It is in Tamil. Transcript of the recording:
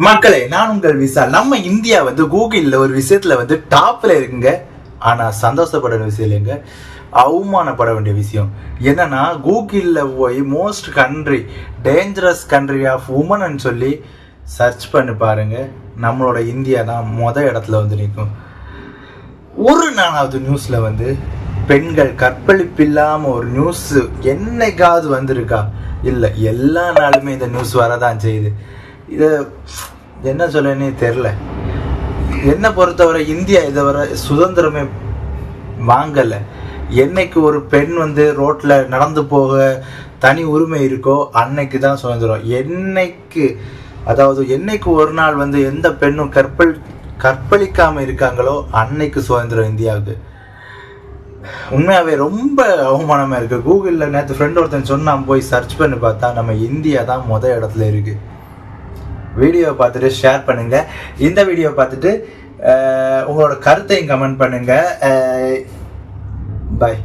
மக்களே நான் உங்கள் விசா. நம்ம இந்தியா வந்து கூகுளில் ஒரு விஷயத்துல வந்து டாப்ல இருக்குங்க. ஆனா சந்தோஷப்பட விஷயம் இல்லைங்க. அவமானப்பட வேண்டிய விஷயம். என்னன்னா கூகுளில் போய் most country dangerous country of woman சொல்லி சர்ச் பண்ணி பாருங்க. நம்மளோட இந்தியா தான் மொத இடத்துல வந்து நிற்கும். ஒரு நாலாவது நியூஸில் வந்து பெண்கள் கற்பழிப்பு இல்லாமல் ஒரு நியூஸ் என்னைக்காவது வந்திருக்கா? இல்லை எல்லா நாளுமே இந்த நியூஸ் வரதான் செய்யுது. இதை என்ன சொல்லனே தெரில என்னை பொறுத்தவரை இந்தியா இதை வர சுதந்திரமே வாங்கலை. என்னைக்கு ஒரு பெண் வந்து ரோட்டில் நடந்து போக தனி உரிமை இருக்கோ அன்னைக்கு தான் சுதந்திரம். என்னைக்கு அதாவது என்னைக்கு ஒரு நாள் வந்து எந்த பெண்ணும் கற்பழி கற்பழிக்காமல் இருக்காங்களோ அன்னைக்கு சுதந்திரம் இந்தியாவுக்கு. உண்மையாகவே ரொம்ப அவமானமாக இருக்குது கூகுளில் நேற்று ஃப்ரெண்ட் ஒருத்தன் சொன்னான் போய் சர்ச் பண்ணி பார்த்தா நம்ம இந்தியா தான் மொதல் இடத்துல இருக்குது வீடியோ பார்த்துட்டு ஷேர் பண்ணுங்க. இந்த வீடியோ பார்த்துட்டு உங்களோட கருத்தையும் கமெண்ட் பண்ணுங்க. பாய்